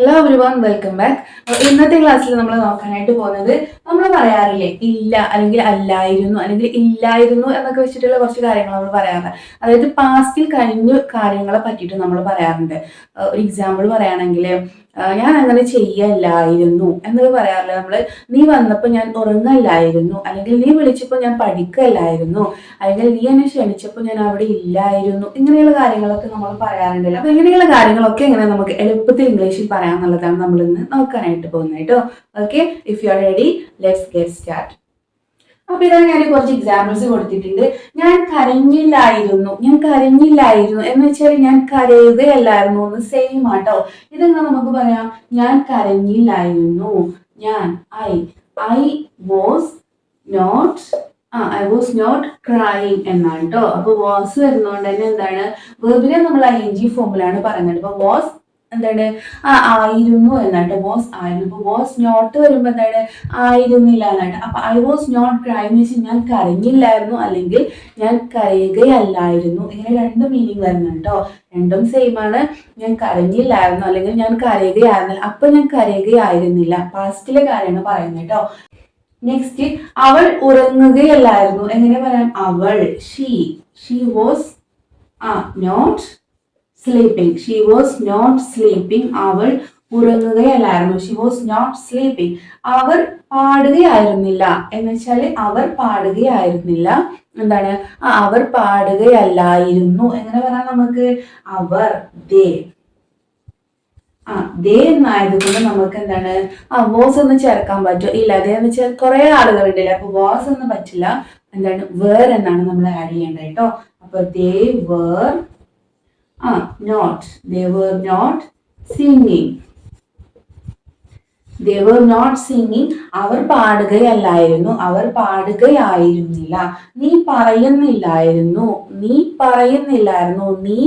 Hello every welcome back ഇന്നത്തെ ക്ലാസ്സിൽ നമ്മൾ നോക്കാനായിട്ട് പോകുന്നത് നമ്മൾ പറയാറില്ലേ ഇല്ല അല്ലെങ്കിൽ അല്ലായിരുന്നു അല്ലെങ്കിൽ ഇല്ലായിരുന്നു എന്നൊക്കെ വെച്ചിട്ടുള്ള കുറച്ച് കാര്യങ്ങൾ നമ്മൾ പറയാറുണ്ട് അതായത് പാസ്റ്റിൽ കഴിഞ്ഞ കാര്യങ്ങളെ പറ്റിയിട്ട് നമ്മൾ പറയാറുണ്ട്. ഒരു എക്സാമ്പിൾ പറയുകയാണെങ്കിൽ ഞാൻ അങ്ങനെ ചെയ്യല്ലായിരുന്നു എന്നൊക്കെ പറയാറില്ല നമ്മൾ നീ വന്നപ്പോൾ ഞാൻ ഉറങ്ങല്ലായിരുന്നു. അല്ലെങ്കിൽ നീ വിളിച്ചപ്പോൾ ഞാൻ പഠിക്കല്ലായിരുന്നു. അല്ലെങ്കിൽ നീ എന്നെ ക്ഷണിച്ചപ്പോൾ ഞാൻ അവിടെ ഇല്ലായിരുന്നു. ഇങ്ങനെയുള്ള കാര്യങ്ങളൊക്കെ നമ്മൾ പറയാറുണ്ടല്ലോ. അപ്പൊ ഇങ്ങനെയുള്ള കാര്യങ്ങളൊക്കെ എങ്ങനെ നമുക്ക് എളുപ്പത്തിൽ ഇംഗ്ലീഷിൽ പറയാന്നുള്ളതാണ് നമ്മൾ ഇന്ന് നോക്കാനായിട്ട് പോകുന്നത് കേട്ടോ. Okay if you are ready let's get start അപ്പൊ ഇതാ ഞാൻ കുറച്ച് എക്സാമ്പിൾസ് കൊടുത്തിട്ടുണ്ട്. ഞാൻ കരഞ്ഞില്ലായിരുന്നു. ഞാൻ കരഞ്ഞില്ലായിരുന്നു എന്ന് വെച്ചാൽ ഞാൻ കരയുകയല്ലായിരുന്നു. എന്ന് സെയിം ആട്ടോ. ഇതെങ്ങനെ നമുക്ക് പറയാം? ഞാൻ കരഞ്ഞില്ലായിരുന്നു. ഞാൻ I I was not ah I was not crying എന്നാണ് കേട്ടോ അപ്പൊ വാസ് വരുന്നതുകൊണ്ട് തന്നെ എന്താണ്? വെർബിനെ നമ്മൾ ഐ എൻ ജി ഫോമിലാണ് പറയുന്നത് അപ്പൊ വാസ് എന്താണ്? ആ ആയിരുന്നു എന്നാട്ട് വാസ് ആയിരുന്നു. അപ്പൊ വാസ് നോട്ട് വരുമ്പോ എന്താണ്? ആയിരുന്നില്ല എന്നാണ് അപ്പൊ ഐ വാസ് നോട്ട് ക്രൈം വെച്ചാൽ ഞാൻ കരഞ്ഞില്ലായിരുന്നു അല്ലെങ്കിൽ ഞാൻ കരയുകയല്ലായിരുന്നു. ഇങ്ങനെ രണ്ട് മീനിങ് വരുന്നുണ്ട് കേട്ടോ രണ്ടും സെയിം ആണ്. ഞാൻ കരഞ്ഞില്ലായിരുന്നു അല്ലെങ്കിൽ ഞാൻ കരയുകയായിരുന്നില്ല. അപ്പൊ ഞാൻ കരയുകയായിരുന്നില്ല. പാസ്റ്റിലെ കാര്യമാണ് പറയുന്നത് കേട്ടോ നെക്സ്റ്റ് അവൾ ഉറങ്ങുകയല്ലായിരുന്നു. എങ്ങനെ പറയാം? അവൾ. She she was ah not sleeping she was not sleeping അവൾ ഉറങ്ങുകയല്ലായിരുന്നു. ഷി വാസ് നോട്ട് സ്ലീപ്പിംഗ് അവർ പാടുകയായിരുന്നില്ല. എന്ന് വെച്ചാൽ അവർ പാടുകയായിരുന്നില്ല. എന്താണ്? അവർ പാടുകയല്ലായിരുന്നു. എങ്ങനെ പറയാം നമുക്ക്? അവർ ദേ ആ ദേ എന്നായതുകൊണ്ട് നമുക്ക് എന്താണ്? ആ വോസ് എന്ന് ചേർക്കാൻ പറ്റും. ഇല്ല ദേ എന്ന് വെച്ചാൽ കുറെ ആളുകളുണ്ടല്ലേ. അപ്പൊ വാസ് എന്ന് പറ്റില്ല. എന്താണ്? വേർ എന്നാണ് നമ്മൾ ആഡ് ചെയ്യേണ്ടത് കേട്ടോ. അപ്പൊ they were ah not they were not singing they were not singing അവർ പാടുകയല്ലായിരുന്നു. അവർ പാടുകയായിരുന്നില്ല. നീ പറയുന്നില്ലായിരുന്നു. നീ പറയുന്നില്ലായിരുന്നു. നീ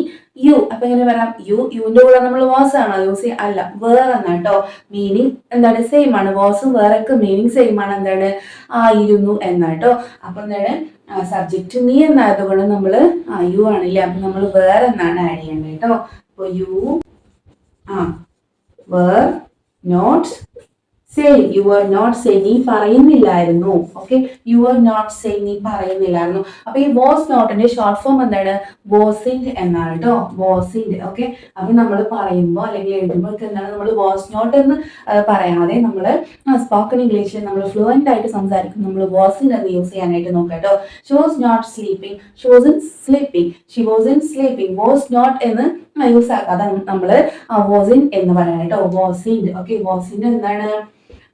യു അപ്പൊ എങ്ങനെ പറയാം യു യുവിന്റെ കൂടെ നമ്മൾ വാസ് ആണോ യൂസ് ചെയ്യുക? അല്ല വേറെ എന്നാ കേട്ടോ മീനിങ് എന്താണ്? സെയിം ആണ്. വാസും വേറൊക്കെ മീനിങ് സെയിം ആണ്. എന്താണ്? ആയിരുന്നു എന്നാട്ടോ അപ്പൊ എന്താണ്? സബ്ജക്റ്റ് നീ എന്നായതുകൊണ്ട് നമ്മൾ ആ യു ആണില്ലേ? അപ്പൊ നമ്മൾ വേറെ എന്നാണ് ആഡ് ചെയ്യേണ്ടത് കേട്ടോ. അപ്പൊ you ah were not say you are not say നീ പറയുന്നില്ലായിരുന്നു. Okay you are not say നീ പറയുന്നില്ലായിരുന്നു. അപ്പൊ ഈ വാസ് നോട്ടിന്റെ ഷോർട്ട് ഫോം എന്താണ്? വാസിൻഡ് എന്നാണ് കേട്ടോ വാസിൻഡ് ഓക്കെ അപ്പൊ നമ്മൾ പറയുമ്പോൾ അല്ലെങ്കിൽ എഴുതുമ്പോൾ എന്താണ് നമ്മൾ വാസ് നോട്ട് എന്ന് പറയാതെ നമ്മൾ സ്പോക്കൺ ഇംഗ്ലീഷിൽ നമ്മൾ ഫ്ലുവന്റ് ആയിട്ട് സംസാരിക്കും. നമ്മൾ വാസിൻഡ് എന്ന് യൂസ് ചെയ്യാനായിട്ട് നോക്കാം കേട്ടോ she was not sleeping she wasn't sleeping she wasn't sleeping was not എന്ന് യൂസ് ആക്കാതെ നമ്മൾ വാസിൻ എന്ന് പറയാനായിട്ടോ വാസിൻഡ് ഓക്കെ വാസിൻഡ് എന്താണ്?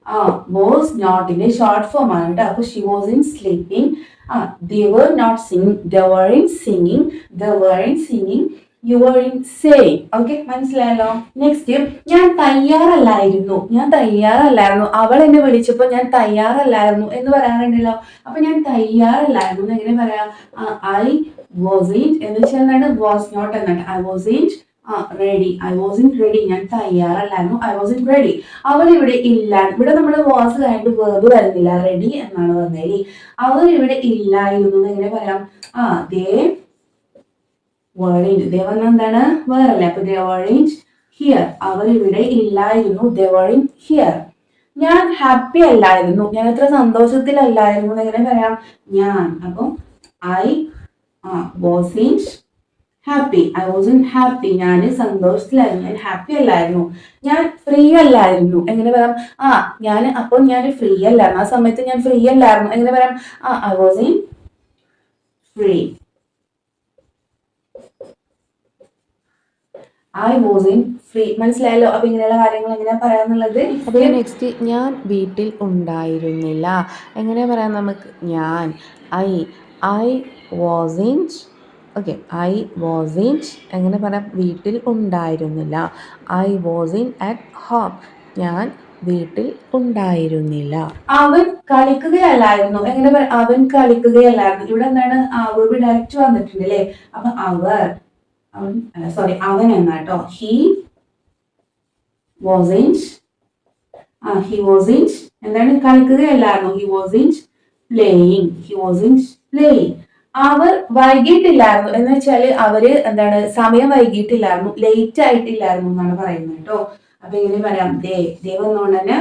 ആ വാസ് നോട്ടിന്റെ ഷോർട്ട് ഫോം ആണ് കേട്ടോ അപ്പൊ Xi wasn't sleeping ah they were not singing they weren't singing they weren't singing you aren't saying okay മനസ്സിലായല്ലോ? നെക്സ്റ്റ് ഞാൻ തയ്യാറല്ലായിരുന്നു ഞാൻ തയ്യാറല്ലായിരുന്നു. അവൾ എന്നെ വിളിച്ചപ്പോൾ ഞാൻ തയ്യാറല്ലായിരുന്നു എന്ന് പറയാറുണ്ടല്ലോ. അപ്പൊ ഞാൻ തയ്യാറല്ലായിരുന്നു എങ്ങനെ പറയാം? ഐ വാസ് ഇൻ എന്ന് വെച്ചാൽ വാസ് നോട്ട് എന്നാണ് ഐ വാസ് ഇൻ ആ ready I was in ready ഞാൻ തയ്യാറല്ലായിരുന്നു. ഐ വാസ് ഇൻ റെഡി അവൻ ഇവിടെ ഇല്ല ഇവിടെ നമ്മൾ വാസ് കഴിഞ്ഞിട്ട് വേർബ് വരുന്നില്ല റെഡി എന്നാണ് വന്നത് അവൻ ഇവിടെ ഇല്ലായിരുന്നു എങ്ങനെ പറയാം? ആ ദേ വേർഡിങ് ദേ വന്ന എന്താണ്? വേറല്ലേ അപ്പൊ ദേ വേർഡിങ് ഹിയർ അവർ ഇവിടെ ഇല്ലായിരുന്നു. ദേ വേർഡിങ് ഹിയർ ഞാൻ ഹാപ്പി അല്ലായിരുന്നു. ഞാൻ അത്ര സന്തോഷത്തിലല്ലായിരുന്നു എങ്ങനെ പറയാം? ഞാൻ. അപ്പം I ah wasn't happy I wasn't happy ഞാൻ സന്തോഷത്തിലായിരുന്നു. ഞാൻ ഹാപ്പി അല്ലായിരുന്നു. ഞാൻ ഫ്രീ അല്ലായിരുന്നു. എങ്ങനെ പറയാം? ആ ഞാൻ അപ്പോൾ ഞാൻ ഫ്രീ അല്ലായിരുന്നു. ആ സമയത്ത് ഞാൻ ഫ്രീ അല്ലായിരുന്നു. എങ്ങനെ പറയാം? ആ I was in free I was in free മനസ്സിലായല്ലോ? അപ്പൊ ഇങ്ങനെയുള്ള കാര്യങ്ങൾ എങ്ങനെയാ പറയാന്നുള്ളത് അപ്പോൾ നെക്സ്റ്റ് ഞാൻ വീട്ടിൽ ഉണ്ടായിരുന്നില്ല. എങ്ങനെ പറയാം നമുക്ക്? ഞാൻ I I wasn't okay I was in എങ്ങനെ പറയാം വീട്ടിൽ ഉണ്ടായിരുന്നില്ല. I was in at home ഞാൻ വീട്ടിൽ ഉണ്ടായിരുന്നില്ല. അവൻ കളിക്കുകയല്ലായിരുന്നു. എങ്ങനെ അവൻ കളിക്കുകയല്ലായിരുന്നു. ഇവിടെ എന്താണ്? അവർ ഡയറക്റ്റ് വന്നിട്ടുണ്ട് അല്ലേ? അപ്പൊ അവർ അവൻ സോറി അവൻ എന്നാട്ടോ ഹി വാസിന്റ് ആ ഹി വാസ് ഇൻസ് എന്താണ്? കളിക്കുകയല്ലായിരുന്നു. He wasn't playing he wasn't playing അവർ വൈകിട്ടില്ലായിരുന്നു. എന്ന് വെച്ചാൽ അവർ എന്താണ് സമയം വൈകിട്ടില്ലായിരുന്നു. ലേറ്റ് ആയിട്ടില്ലായിരുന്നു എന്നാണ് പറയുന്നത് കേട്ടോ. അപ്പൊ ഇങ്ങനെ പറയാം ദേ ദേ വന്നുകൊണ്ട് തന്നെ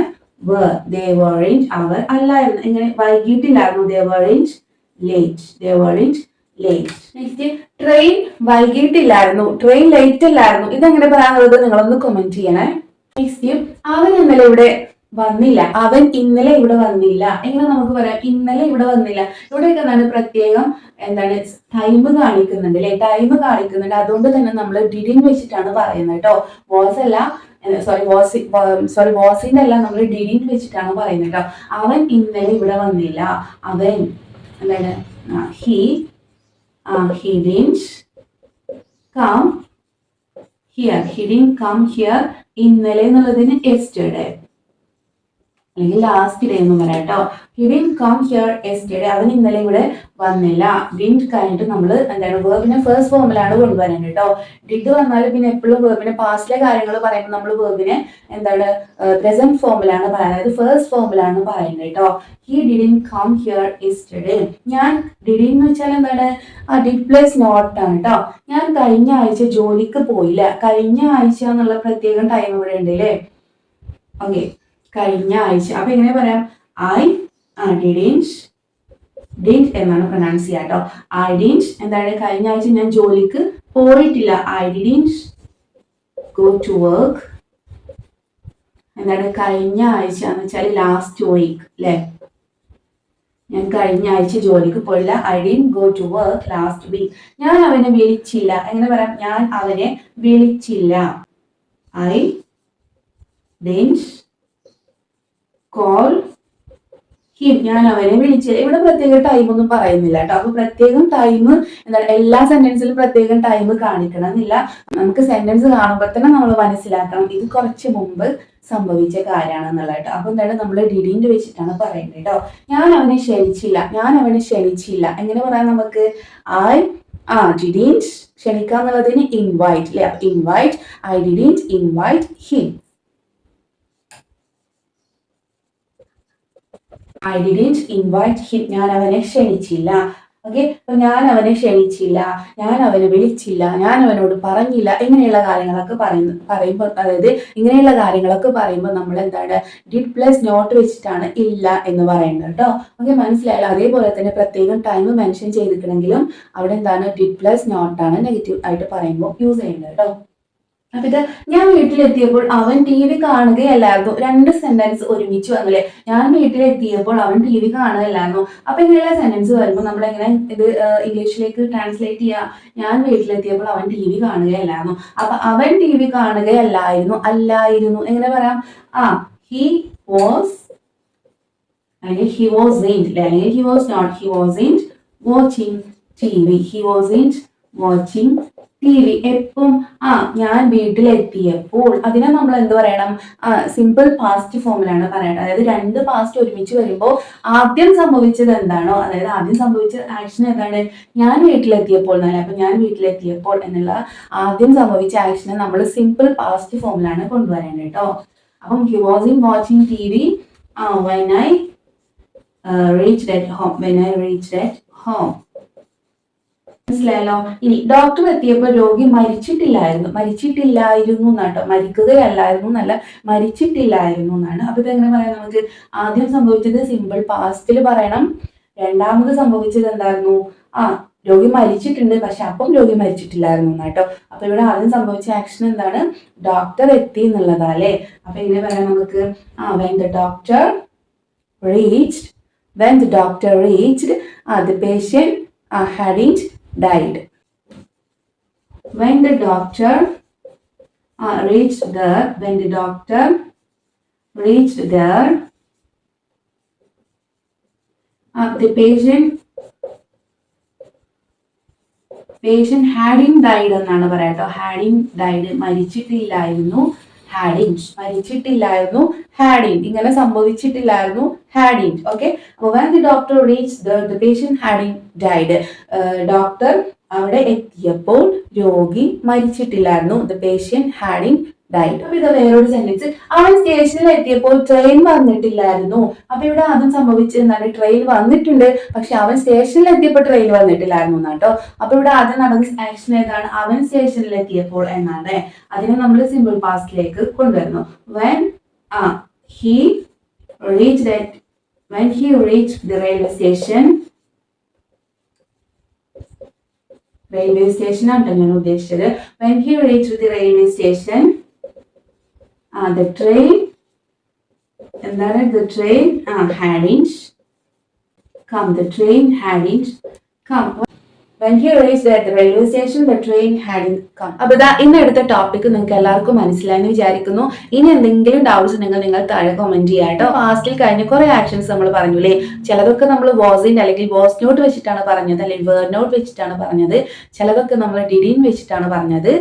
ദേ വറിഞ്ച് അവർ അല്ലായിരുന്നു. ഇങ്ങനെ വൈകിട്ടില്ലായിരുന്നു. They weren't late they weren't late next train വൈകിട്ടില്ലായിരുന്നു. Train late അല്ലായിരുന്നു. ഇതെങ്ങനെ പറയാനുള്ളത്? നിങ്ങളൊന്ന് കമന്റ് ചെയ്യണേ. നെക്സ്റ്റ് അവൻ ഇന്നലെ ഇവിടെ വന്നില്ല. അവൻ ഇന്നലെ ഇവിടെ വന്നില്ല. എങ്ങനെ നമുക്ക് പറയാം? ഇന്നലെ ഇവിടെ വന്നില്ല. ഇവിടെയൊക്കെ എന്താണ്? പ്രത്യേകം എന്താണ്? ടൈം കാണിക്കുന്നുണ്ട് അല്ലെ? ടൈം കാണിക്കുന്നുണ്ട്. അതുകൊണ്ട് തന്നെ നമ്മൾ ഡിഡിൻ വെച്ചിട്ടാണ് പറയുന്നത് കേട്ടോ. വാസ് അല്ല സോറി വാസി സോറി വാസിന്റെ അല്ല നമ്മൾ ഡിഡിൻ വെച്ചിട്ടാണ് പറയുന്നത് കേട്ടോ. അവൻ ഇന്നലെ ഇവിടെ വന്നില്ല. അവൻ എന്താണ്? He he didn't come here he come here ഇന്നലെ എന്നുള്ളതിന് എസ്റ്റർഡേ അല്ലെങ്കിൽ ലാസ്റ്റ് ഡേ എന്നും പറയാം കേട്ടോ. He didn't come here yesterday അവൻ ഇന്നലെ ഇവിടെ വന്നില്ല. ഡിൻഡ് കഴിഞ്ഞിട്ട് നമ്മൾ എന്താണ് വേർബിനെ ഫേസ്റ്റ് ഫോമിലാണ് കൊണ്ടുവരേണ്ടത് കേട്ടോ. ഡിഡ് വന്നാൽ പിന്നെ എപ്പോഴും വേർബിനെ പാസ്റ്റിലെ കാര്യങ്ങൾ പറയുമ്പോൾ നമ്മൾ വേർബിനെ എന്താണ് പ്രസന്റ് ഫോമിലാണ് പറയുന്നത്. അതായത് ഫേസ്റ്റ് ഫോമിലാണ് പറയുന്നത് കേട്ടോ. He didn't come here yesterday ഞാൻ ഡിഡിൻ എന്ന് വെച്ചാൽ എന്താണ്? ആ ഡിഡ് പ്ലസ് നോട്ട് ആണ് കേട്ടോ. ഞാൻ കഴിഞ്ഞ ആഴ്ച ജോലിക്ക് പോയില്ല. കഴിഞ്ഞ ആഴ്ച എന്നുള്ള പ്രത്യേകം ടൈം ഇവിടെ ഉണ്ട് അല്ലേ ഓക്കെ കഴിഞ്ഞ ആഴ്ച. അപ്പൊ എങ്ങനെ പറയാം? ഐ ഡിഡിൻസ് ഡിന്റ് എന്നാണ് പ്രൊനൗൺസ് ചെയ്യുക കേട്ടോ ഐ ഡിൻസ് എന്താണ്? കഴിഞ്ഞ ആഴ്ച ഞാൻ ജോലിക്ക് പോയിട്ടില്ല. I didn't go to work എന്താണ്? കഴിഞ്ഞ ആഴ്ച എന്ന് വെച്ചാൽ ലാസ്റ്റ് വീക്ക് അല്ലേ ഞാൻ കഴിഞ്ഞ ആഴ്ച ജോലിക്ക് പോയില്ല. I didn't go to work last week ഞാൻ അവനെ വിളിച്ചില്ല. എങ്ങനെ പറയാം? ഞാൻ അവനെ വിളിച്ചില്ല. ഐ ഡിൻസ് കോൾ ഹിം ഞാൻ അവനെ വിളിച്ച് ഇവിടെ പ്രത്യേക ടൈം ഒന്നും പറയുന്നില്ല കേട്ടോ. അപ്പൊ പ്രത്യേകം ടൈം എന്താ എല്ലാ സെന്റൻസിലും പ്രത്യേകം ടൈം കാണിക്കണം എന്നില്ല നമുക്ക് സെന്റൻസ് കാണുമ്പോൾ തന്നെ നമ്മൾ മനസ്സിലാക്കണം ഇത് കുറച്ച് മുമ്പ് സംഭവിച്ച കാര്യമാണെന്നുള്ള കേട്ടോ. അപ്പൊ എന്താണ് നമ്മൾ ഡിഡിന്റെ വെച്ചിട്ടാണ് പറയുന്നത് കേട്ടോ. ഞാൻ അവനെ ക്ഷണിച്ചില്ല. ഞാൻ അവനെ ക്ഷണിച്ചില്ല. എങ്ങനെ പറയാം നമുക്ക്? ഐ ആ ഡിഡിന്റ് ക്ഷണിക്കുക എന്നുള്ളതിന് ഇൻവൈറ്റ് അല്ലെ invite I didn't invite him I didn't invite him ഞാൻ അവനെ ക്ഷണിച്ചില്ല. ഓക്കെ അപ്പൊ ഞാൻ അവനെ ക്ഷണിച്ചില്ല. ഞാൻ അവനെ വിളിച്ചില്ല. ഞാൻ അവനോട് പറഞ്ഞില്ല. ഇങ്ങനെയുള്ള കാര്യങ്ങളൊക്കെ പറയുന്നു പറയുമ്പോൾ അതായത് ഇങ്ങനെയുള്ള കാര്യങ്ങളൊക്കെ പറയുമ്പോൾ നമ്മൾ എന്താണ് ഡിഡ് പ്ലസ് നോട്ട് വെച്ചിട്ടാണ് ഇല്ല എന്ന് പറയുന്നത് കേട്ടോ ഓക്കെ മനസ്സിലായാലും അതേപോലെ തന്നെ പ്രത്യേകം ടൈം മെൻഷൻ ചെയ്തിട്ടുണ്ടെങ്കിലും അവിടെ എന്താണ്? ഡിഡ് പ്ലസ് നോട്ടാണ് നെഗറ്റീവ് ആയിട്ട് പറയുമ്പോൾ യൂസ് ചെയ്യേണ്ടത് കേട്ടോ അപ്പൊ ഇത് ഞാൻ വീട്ടിലെത്തിയപ്പോൾ അവൻ ടി വി കാണുകയല്ലായിരുന്നു. രണ്ട് സെന്റൻസ് ഒരുമിച്ച് വന്നില്ലേ ഞാൻ വീട്ടിലെത്തിയപ്പോൾ അവൻ ടി വി കാണുകയല്ലായിരുന്നു. അപ്പൊ ഇങ്ങനെയുള്ള സെന്റൻസ് വരുമ്പോൾ നമ്മൾ എങ്ങനെ ഇത് ഇംഗ്ലീഷിലേക്ക് ട്രാൻസ്ലേറ്റ് ചെയ്യാ? ഞാൻ വീട്ടിലെത്തിയപ്പോൾ അവൻ ടി വി കാണുകയല്ലായിരുന്നു. അപ്പൊ അവൻ ടി വി കാണുകയല്ലായിരുന്നു അല്ലായിരുന്നു. എങ്ങനെ പറയാം? ആ ഹി വാസ് അല്ലെങ്കിൽ ഹി വാസ് ഇന്റ് അല്ലെങ്കിൽ he was not he wasn't watching T V he wasn't watching T എപ്പം? ആ ഞാൻ വീട്ടിലെത്തിയപ്പോൾ അതിനെ നമ്മൾ എന്ത് പറയണം? സിമ്പിൾ പാസ്റ്റ് ഫോമിലാണ് പറയേണ്ടത്. അതായത് രണ്ട് പാസ്റ്റ് ഒരുമിച്ച് വരുമ്പോൾ ആദ്യം സംഭവിച്ചത് എന്താണോ അതായത് ആദ്യം സംഭവിച്ച ആക്ഷൻ എന്താണ് ഞാൻ വീട്ടിലെത്തിയപ്പോൾ എന്നാണ്. അപ്പൊ ഞാൻ വീട്ടിലെത്തിയപ്പോൾ എന്നുള്ള ആദ്യം സംഭവിച്ച ആക്ഷനെ നമ്മൾ സിമ്പിൾ പാസ്റ്റ് ഫോമിലാണ് കൊണ്ടുവരേണ്ടത് കേട്ടോ. അപ്പം he was in watching T V when I reach that home when I reach that home മനസ്സിലായല്ലോ? ഇനി ഡോക്ടർ എത്തിയപ്പോൾ രോഗി മരിച്ചിട്ടില്ലായിരുന്നു. മരിച്ചിട്ടില്ലായിരുന്നു എന്നാട്ടോ. മരിക്കുകയല്ലായിരുന്നു എന്നല്ല മരിച്ചിട്ടില്ലായിരുന്നു എന്നാണ്. അപ്പൊ ഇതെങ്ങനെ പറയാം നമുക്ക്? ആദ്യം സംഭവിച്ചത് സിമ്പിൾ പാസ്റ്റിൽ പറയണം. രണ്ടാമത് സംഭവിച്ചത് എന്തായിരുന്നു? ആ രോഗി മരിച്ചിട്ടുണ്ട് പക്ഷെ അപ്പം രോഗി മരിച്ചിട്ടില്ലായിരുന്നു എന്നാട്ടോ. അപ്പൊ ഇവിടെ ആദ്യം സംഭവിച്ച ആക്ഷൻ എന്താണ്? ഡോക്ടർ എത്തി എന്നുള്ളതാ അല്ലേ അപ്പൊ എങ്ങനെ പറയാം നമുക്ക്? ആ when the doctor reached when the doctor reached ആ the patient hadn't died. When the doctor uh, reached there, when the doctor reached there, uh, the patient patient had him died എന്നാണ് പറയാട്ടോ him died മരിച്ചിട്ടില്ലായിരുന്നു ഹാഡിന്റ് മരിച്ചിട്ടില്ലായിരുന്നു. Hadn't ഇങ്ങനെ സംഭവിച്ചിട്ടില്ലായിരുന്നു. Hadn't okay അപ്പോൾ when the doctor reach the patient hadn't died doctor അവിടെ എത്തിയപ്പോൾ രോഗി മരിച്ചിട്ടില്ലായിരുന്നു. ദ പേഷ്യന്റ് ഹാഡിൻ ഡൈഡ് അപ്പൊ ഇത് വേറൊരു സെന്റൻസ് അവൻ സ്റ്റേഷനിൽ എത്തിയപ്പോൾ ട്രെയിൻ വന്നിട്ടില്ലായിരുന്നു. അപ്പൊ ഇവിടെ ആദ്യം സംഭവിച്ചെന്താണ് ട്രെയിൻ വന്നിട്ടുണ്ട്. പക്ഷെ അവൻ സ്റ്റേഷനിൽ എത്തിയപ്പോൾ ട്രെയിൻ വന്നിട്ടില്ലായിരുന്നു എന്നാട്ടോ. അപ്പൊ ഇവിടെ ആദ്യം നടന്ന ആക്ഷൻ ഏതാണ്? അവൻ സ്റ്റേഷനിൽ എത്തിയപ്പോൾ എന്നാണ്. അതിനെ നമ്മൾ സിമ്പിൾ പാസ്റ്റിലേക്ക് കൊണ്ടുവരുന്നു. വെൻ ആ he reach when he reach the railway station railway station ആണ് ഞാൻ ഉദ്ദേശിച്ചത്. When he reach the railway station ആ ദ ട്രെയിൻ എന്താണ്? ദ ട്രെയിൻ ആ hadn't come the train hadn't come he he reach the railway station, the train hadn't come അപ്പൊ ഇതാ ഇന്ന് എടുത്ത ടോപ്പിക് നിങ്ങൾക്ക് എല്ലാവർക്കും മനസ്സിലായെന്ന് വിചാരിക്കുന്നു. ഇനി എന്തെങ്കിലും ഡൗട്ട്സ് ഉണ്ടെങ്കിൽ നിങ്ങൾ താഴെ കമന്റ് ചെയ്യാം കേട്ടോ. ഫാസ്റ്റിൽ കഴിഞ്ഞ കുറെ ആക്ഷൻസ് നമ്മൾ പറഞ്ഞു അല്ലേ? ചിലതൊക്കെ നമ്മൾ വോസിന്റെ അല്ലെങ്കിൽ വാസ് നോട്ട് വെച്ചിട്ടാണ് പറഞ്ഞത് അല്ലെങ്കിൽ വേർഡ് നോട്ട് വെച്ചിട്ടാണ് പറഞ്ഞത്. ചിലതൊക്കെ നമ്മൾ ഡിഡിൻ വെച്ചിട്ടാണ് പറഞ്ഞത്.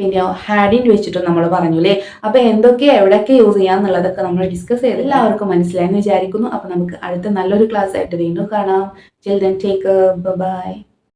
പിന്നെ ഹാഡിൻ വെച്ചിട്ടും നമ്മൾ പറഞ്ഞു അല്ലേ അപ്പൊ എന്തൊക്കെ എവിടെയൊക്കെ യൂസ് ചെയ്യാന്നുള്ളതൊക്കെ നമ്മൾ ഡിസ്കസ് ചെയ്ത് എല്ലാവർക്കും മനസ്സിലായെന്ന് വിചാരിക്കുന്നു. അപ്പൊ നമുക്ക് അടുത്ത നല്ലൊരു ക്ലാസ് ആയിട്ട് വീണ്ടും കാണാം. Children take by